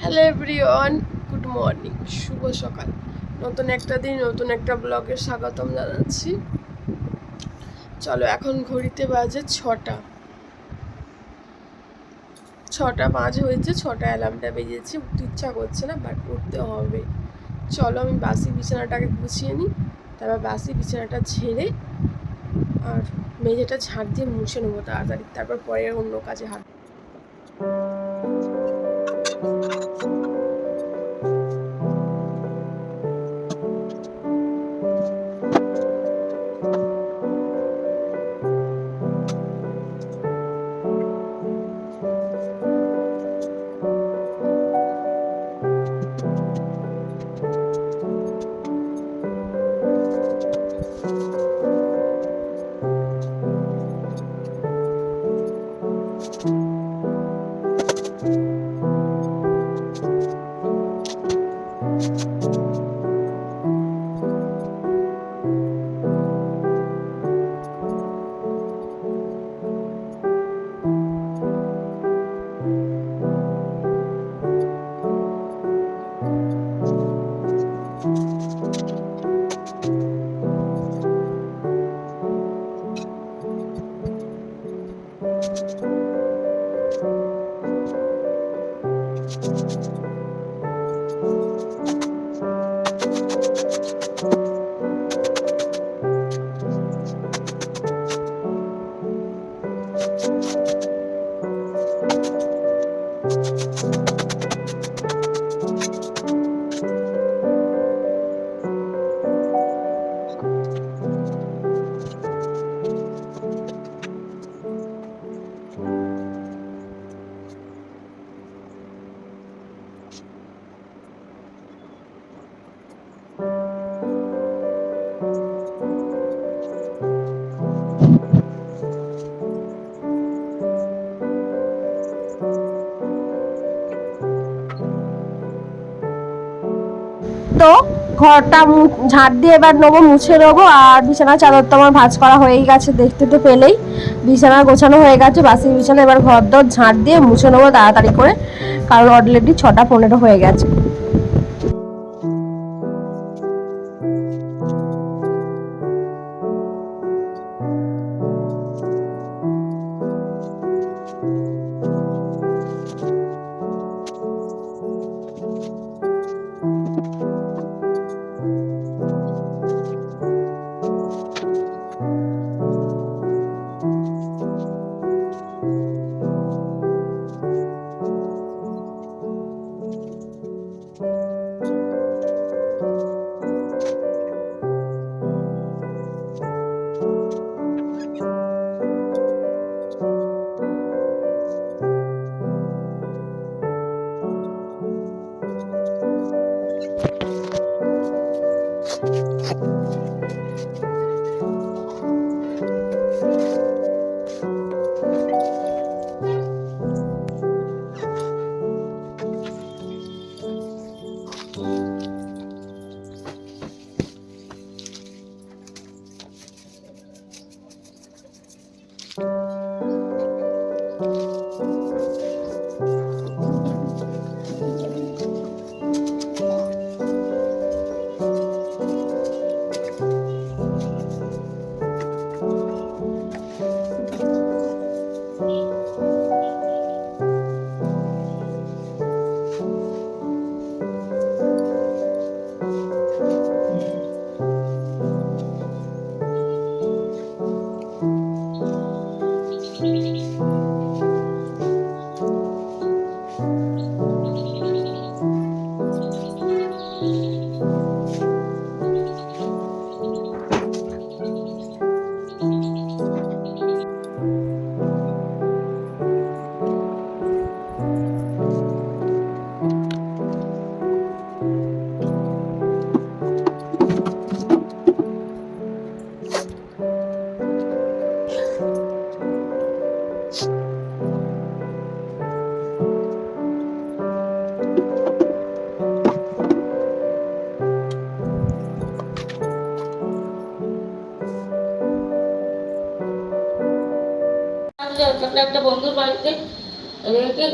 Hello everyone, good morning, শুভ সকাল। নতুন একটা দিন, নতুন একটা ব্লগে স্বাগতম জানাচ্ছি। চলো, এখন ঘড়িতে বাজে ছটা। ছটা পাঁচ হয়েছে, ছটা অ্যালার্মটা বেজেছে। উঠতে ইচ্ছা করছে না বাট উঠতে হবে। চলো, আমি বাসি বিছানাটাকে গুছিয়ে নিই, তারপর বাসি বিছানাটা ঝেড়ে আর মেঝেটা ঝাড় দিয়ে মুছে নেব তাড়াতাড়ি। তারপর পরে অন্য কাজে হাত ঘরটা ঝাঁট দিয়ে এবার নেব, মুছে নেব। আর বিছানা চাদর তো আমার ভাঁজ করা হয়েই গেছে, দেখতে তো পেলেই। বিছানা গোছানো হয়ে গেছে বাসি বিছানা এবার ঘর দর ঝাঁট দিয়ে মুছে নেব তাড়াতাড়ি করে, কারণ অলরেডি ছটা পনেরো হয়ে গেছে।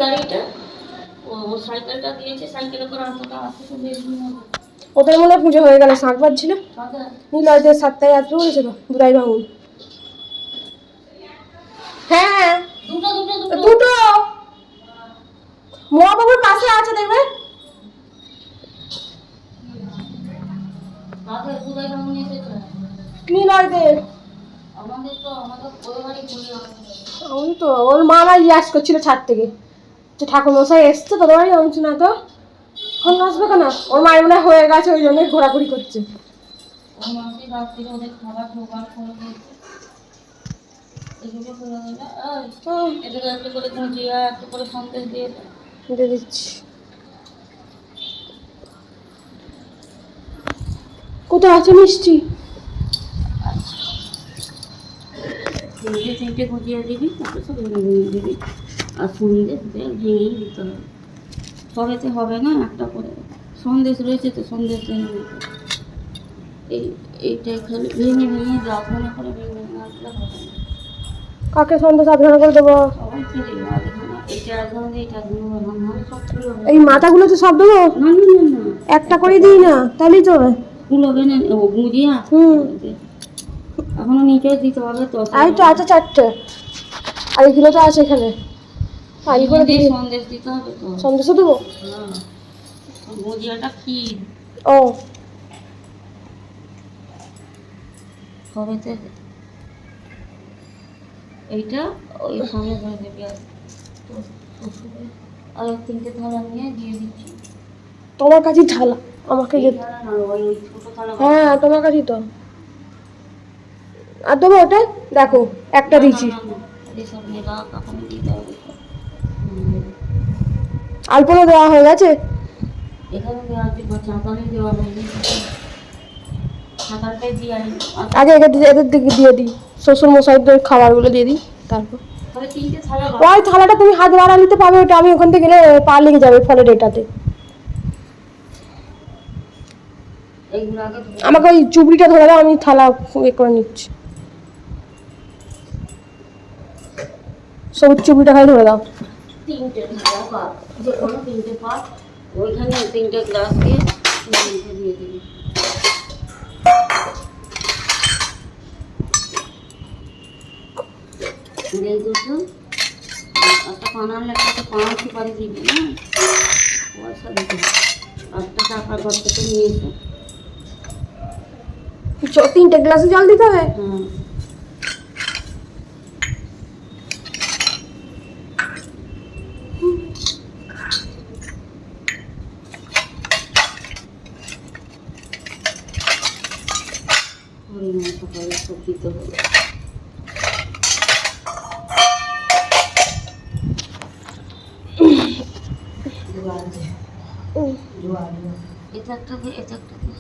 গাড়িটা। ও সাইকেলটা দিয়েছে সাইকেলে করে আসতে ওদের মনে পুজো হয়ে গেল শাঁখ বাজছিল? নীলয়দের সাতটায় দুরাই বাবু। হ্যাঁ দুটো দুটো দুটো। দুটো। মহাবাবুর পাশে আছে দেখবে। নীলয়দের আমাদের তো আমাদের ওর মা ইয়াস করছিল ছাদ থেকে। যে ঠাকুর মশাই এসছে তোদের বাড়ি বলছি না তো। ফোন আসবে কেন? ওর মায়ের মনে হয় গেছে ওই জন্যই ঘোরাঘুরি করছে। দিয়ে দিচ্ছি। কোথায় আছে মিষ্টি? তিনটে তিনটে গুঁজিয়া দিবি তারপরে সব দিবি। আর দে ভেঙেই দিতে হবে সবেতে হবে না একটা করে। সন্দেশ রয়েছে তো সন্দেশ ভেঙে দিতে। এই এইটা খালি ভেঙে ভেঙে মনে করে ভেঙে ভেঙে আসলে হবে না। কাকে সন্দেশ সাবধান করে দেবো? সবাই কি দেবে হবে। এই মাথাগুলো তো সব দেবো? একটা করে দিই না তাহলেই তো হবে ফুল হবে না ও গুঁজিয়া হুম। এখনও নিচে দিতে হবে তো। আর তো আছে চারটে। আর এগুলো তো আছে এখানে। করে দিই সন্দেশ দিতে হবে তো সন্দেশ দেবো হ্যাঁ কি ও এইটা ওই দেবে আর তিনটে থালা নিয়ে দিয়ে দিচ্ছি তোমার কাছেই থালা আমাকে হ্যাঁ তোমার কাছেই তো আর দেবো ওটা দেখো একটা দিচ্ছি এসব নিয়ে রাখ এখন দিতে হবে সব। হুম। আলপনা দেওয়া হয়ে গেছে। আগে এদের দিকে দিয়ে দিই। শ্বশুর মশাইদের খাবারগুলো দিয়ে দিই তারপর। ওই থালাটা তুমি হাত বাড়া নিতে পাবে ওটা আমি ওখান থেকে গেলে পা লেগে যাবে ফলের এটাতে। আমাকে ওই চুবড়িটা ধরে দাও আমি থালা এ করে নিচ্ছি। সবুজ চুবড়িটা খাই ধরে দাও। তিনটে যে কোনো তিনটে পা ওইখানে তিনটে গ্লাস দিয়ে মধ্যে দিয়ে দিবি এই দুটো একটা পানার লেখাতে পানা সুপারি দিবি না পয়সা দিতে হবে। একটা টাকা ঘর থেকে নিয়ে এসে চ- তিনটে গ্লাসে জল দিতে হবে হ্যাঁ হরিনাম সকালে সব দিতে হবে উম, এটা একটা দে এটা একটা দে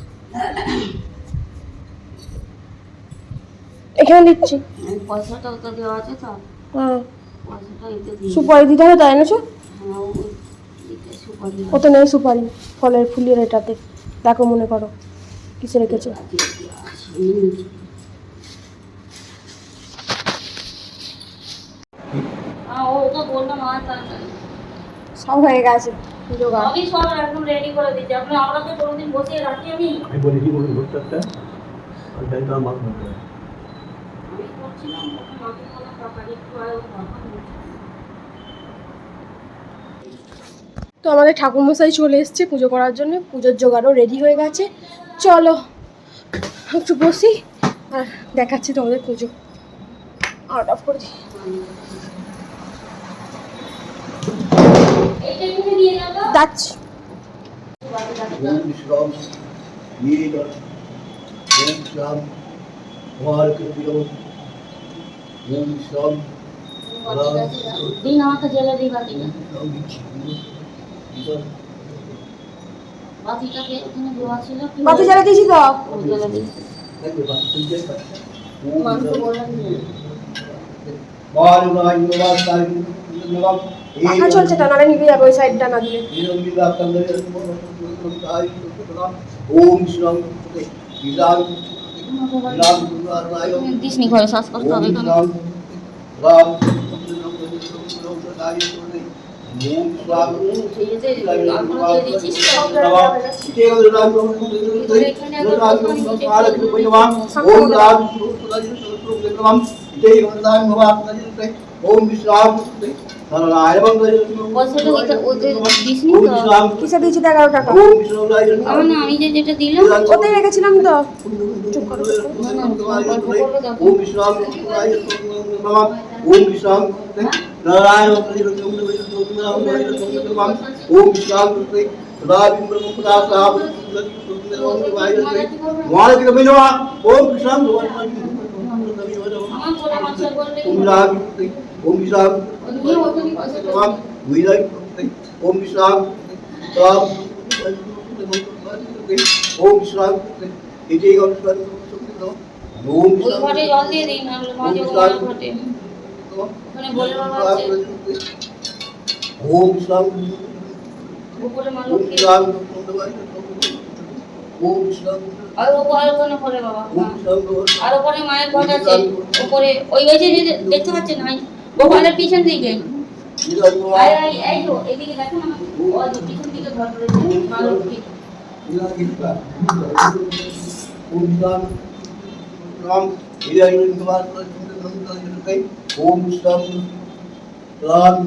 এখানে দিচ্ছি। পয়সাটা ওটা দেওয়া আছে তো হ্যাঁ। সুপারি দিতে হবে তাই এনেছো হ্যাঁ ওতে নেই সুপারি ফলের ফুলের এটাতে। দেখো মনে করো কিসে রেখেছো? হ্যাঁ সব হয়ে গেছে আমি সব একদম রেডি করে দিচ্ছি। আপনি আমরা তো কোনোদিন বসিয়ে রাখি আমি? আমি বলি কি বলুন আর তাই তো আমার মতো আমি করছিলাম ওখানে মাকে কোনো তরকারি একটু আর ওই ভাত তো আমাদের ঠাকুরমশাই চলে এসছে পুজো করার জন্য পুজোর জোগাড়ও রেডি হয়ে গেছে চলো একটু বসি আর দেখাচ্ছি তোমাদের পুজো আউট অফ করে দিই দিন আমাকে জেলে দিবা কিনা? বাতিটাকে ওখানে দেওয়া ছিল বাতি জ্বালা দিয়েছি তো। জ্বালা দিয়েছি। মানুষ বললাম বল ভাই নবাব তার নবাব পাখা চলছে না নালে নিভে যাবে ওই সাইডটা না দিলে। ওম শ্রী দিসনি ঘরে শ্বাস করতে হবে কেন राम কিসে এগারো টাকা আমার না আমি যে যেটা দিলাম ওতে রেখেছিলাম তো বিষ্ণাম ওম বিষ্ণাম ওম বিষ্ণাম সদা বিম্বরম সদা সাহাব মহারাজ কে বিনবা ওম বিষ্ণাম আমার পরে মাছের বললে ওম রাম ওম বিষ্ণাম নিয়ে ওখানে পয়সাটা রাম বিজয় ওম বিষ্ণাম রাম ওম বিষ্ণাম এটি ওম ওই বিষ্ণাম ঘরে জল দিয়ে দিই না মাঝে ওখানে ঘটে ওখানে বলে বাবা আছে ওম বিষ্ণাম উপরে মা ওম লক্ষ্মী বিষ্ণাম ওম আর উপর আলোচনা করে বাবা হ্যাঁ। আর ওপরে মায়ের ঘট আছে উপরে ওই ওই যে দেখতে পাচ্ছেন নাই গোপালের পিছন দিকে। এই তো এদিকে দেখো দিকে ওম শ্রম রাম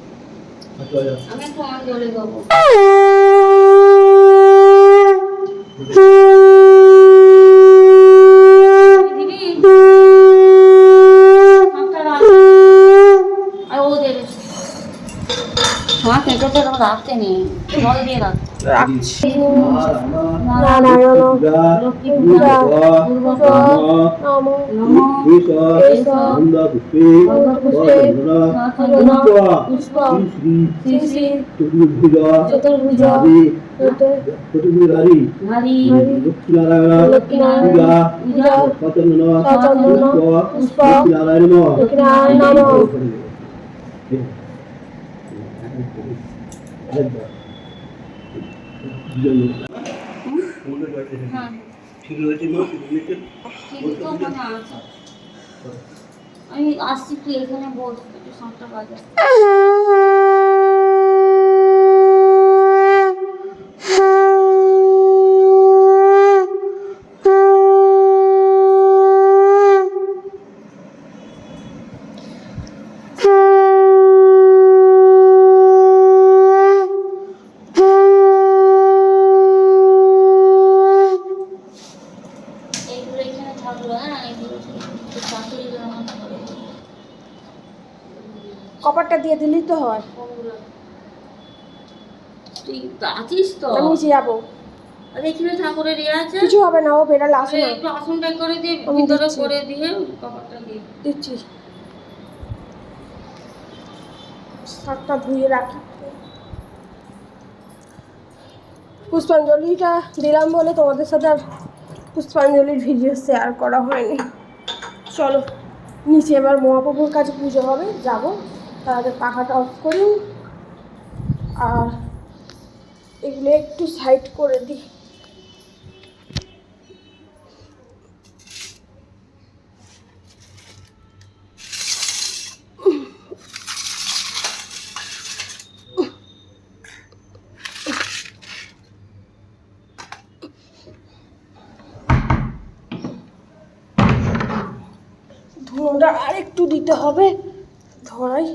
মা গো আচ্ছা আমি একটু অঞ্জলি দেবো। দিবি হাতটা রাখ। আর ও দেবে হাত এটা তো এরকম রাখতে নেই। জল দিয়ে রাখ। লক্ষ্মীনারায়ণ পূজা সচন্দন পুষ্প লক্ষ্মীনারায়ণ নম হ্যাঁ ঠিক রয়েছে না ঠিক তো ওখানে আছে আমি আসছি তুই এখানে বলছি সাতটা বাজে এইগুলো এখানে থাকল হ্যাঁ এইগুলো তোর শাশুড়ি আমার ঘরে তো হয়। তুই আছিস তো? আমি যাব। এখানে ঠাকুরের ইয়ে আছে। কিছু হবে না ও বেড়ালে আসে না। একটু আসনটা করে দিয়ে ভিতরে করে দিয়ে কপারটা দিয়ে। দিচ্ছি। শাকটা ধুয়ে রাখি। পুষ্পাঞ্জলিটা দিলাম বলে তোমাদের সাথে আর পুষ্পাঞ্জলির ভিডিও শেয়ার করা হয়নি। চলো নিচে এবার মহাপ্রভুর কাছে পুজো হবে যাব। আগে পাখাটা অফ করি। আর এগুলো একটু সাইড করে দিই ধুনোটা আর একটু দিতে হবে। ধরাই।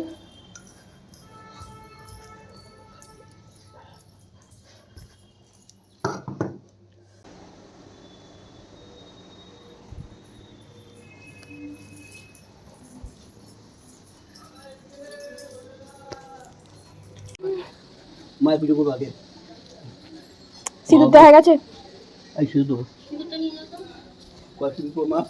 করব আগে। সিঁদুর দেখা গেছে? এই তো কয়েকদিন পর মা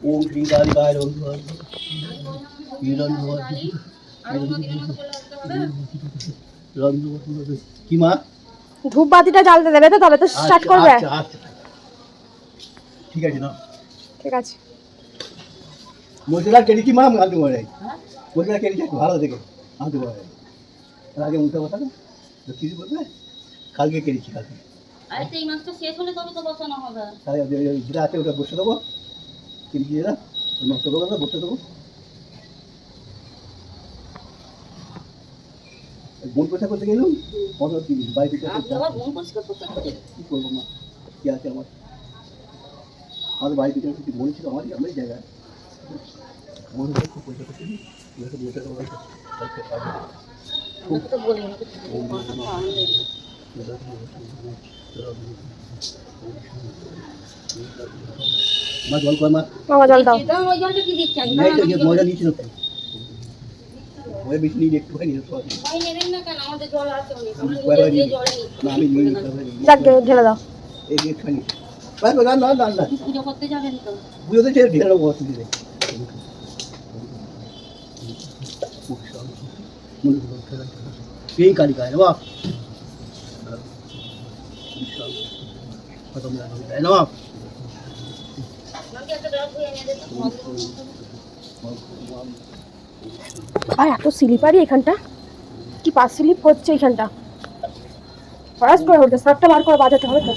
ওম শ্রী কালী কায় কি মা? ধূপ বাতিটা জ্বালতে দেবে তো তবে তো স্টার্ট করবে। আচ্ছা আচ্ছা। ঠিক আছে না ঠিক আছে। মশলা কেটেছি মা আনতে পারে কেটেছি একটু ভালো দেখে আনতে পারে তার আগে উল্টো কথা না। কিছু বলবে? কালকে কেটেছি কালকে। আরেকটা এই মাছটা শেষ হলে তবে তো বসানো হবে? তাই যেটা আছে ওটা বসে দেবো। কেটেছি যেটা ওই করব বসে দেবো। বোন পয়সা করতে গেলাম? তিরিশ বাড়িতে। কী করব মা? কী আছে আমার? আমাদের বাড়িতে কিছু বলেছিল আমারই আমারই জায়গায়। মা জল কর মা। মামা জল দাও। ওই জলটা কি দিচ্ছি? নেই মজা নিয়েছিল তো। মজা বেশি নিয়ে একটুখানি নিয়ে সব ভাই নেবেন না কেন? আমাদের জল আছে অনেক। জল না আমি নিয়ে নিতে হবে যাক ঢেলে দাও। এই যে বাই বাই না না না পুজো করতে যাবেন তো? বুঝতে ঢেলে নেব অসুবিধে সেই কালিকায় না খতম তাই না আমাকে একটা ব্যাগ ধুয়ে এনে দে তো। আর, এত স্লিপারই এখানটা কি পা স্লিপ হচ্ছে এখানটা ফরাস করে হচ্ছে সাপটা বার করে বাজাতে হবে তো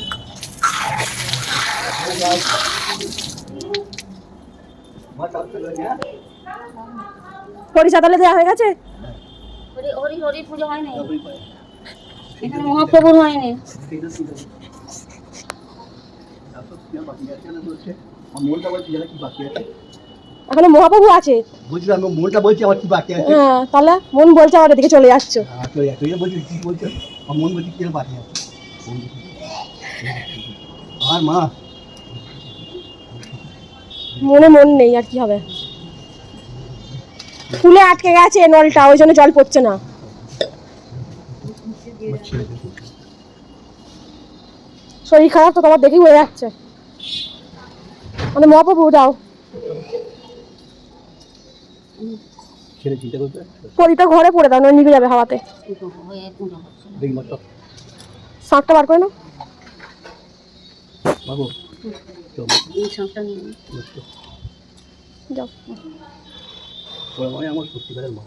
পরিচাতালে দেওয়া হয়ে গেছে? হরি হরি হরি পুজো হয়নি। এখানে মহাপ্রভুর হয়নি। মহাপ্রভু আছে? বুঝলাম মনটা বলছে আমার কি বাকি আছে। হ্যাঁ তাহলে মন বলছে আমার এদিকে চলে আসছো। হ্যাঁ, চলে যাচ্ছে যে বলছি কি বলছো? আমার মন বলছি কি বাকি আছে। আর মা মনে মন নেই আর কি হবে। ফুলে আটকে গেছে নলটা, ওই জন্য জল পড়ছে না। শরীর খারাপ তো তোমার দেখেই হয়ে যাচ্ছে। মানে মহাপ্রভু দাও। পরিটা ঘরে পড়ে দাও না নিভে যাবে হাওয়াতে। শাঁখটা বার করে নাও। মানে আমার সত্যিকারের মা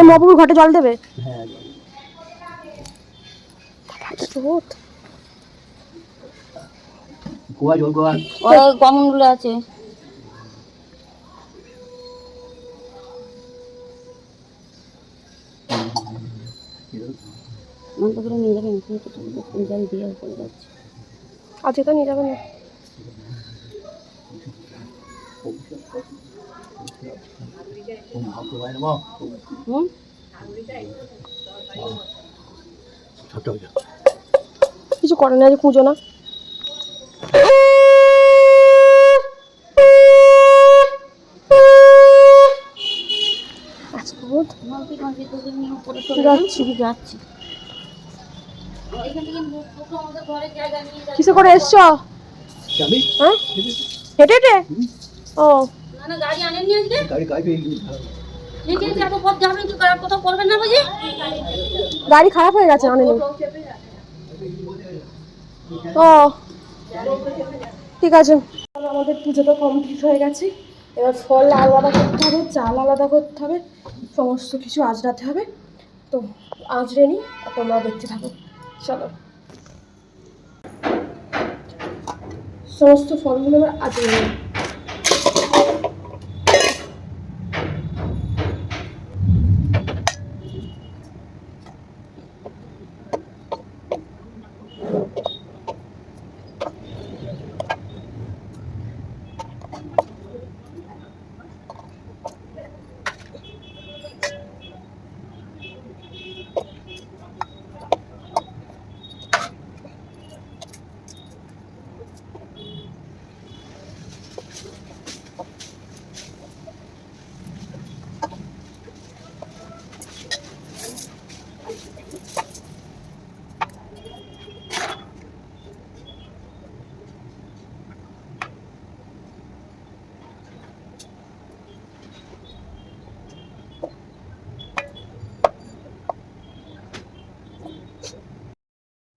মহাপ্রভুর ঘটে জল দেবে হ্যাঁ স্রোত। গোয়া জল গোয়া ওই কমনগুলো আছে মনটা করে নিয়ে তো জল দিয়ে পড়ে যাচ্ছে আজকে তো নিয়ে যাবে না। কিছু করে না যে পুজো না। চলে যাচ্ছি। যাচ্ছি যাচ্ছি এখান থেকে টোটো আমাদের ঘরের জায়গা নিয়ে যাচ্ছে কিসে করে এসছো? আমি হ্যাঁ? হেঁটে হেঁটে? ও। না না গাড়ি আনেননি আজকে? গাড়ি খারাপ হয়ে গেছে অনেক ও। ঠিক আছে। আমাদের পুজো তো কমপ্লিট হয়ে গেছে। এবার ফল আলাদা করতে হবে চাল আলাদা করতে হবে সমস্ত কিছু আজরাতে হবে। তো আজরে নিই তোমরা দেখতে থাকো। চলো। সমস্ত ফলগুলো আবার আজরে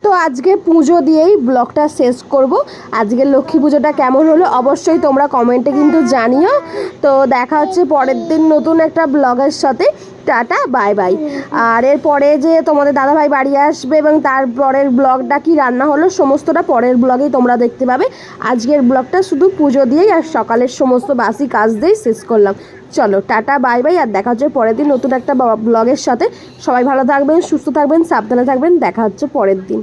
তো আজকে পুজো দিয়েই ব্লগটা শেষ করব। আজকে লক্ষ্মী পুজোটা কেমন হলো অবশ্যই তোমরা কমেন্টে কিন্তু জানিও। তো দেখা হচ্ছে পরের দিন নতুন একটা ব্লগের সাথে। Tata, bye bye. আর এরপরে যে তোমাদের দাদাভাই বাড়ি আসবে এবং তার পরের ব্লগটা কি রান্না হলো, সমস্তটা পরের ব্লগেই তোমরা দেখতে পাবে। আজকের ব্লগটা শুধু পুজো দিয়েই আর সকালের সমস্ত বাসি কাজ দিয়েই শেষ করলাম। চলো, টাটা, বাই বাই, আর দেখা হচ্ছে পরের দিন নতুন একটা ব্লগের সাথে। সবাই ভালো থাকবেন, সুস্থ থাকবেন, সাবধানে থাকবেন, দেখা হচ্ছে পরের দিন।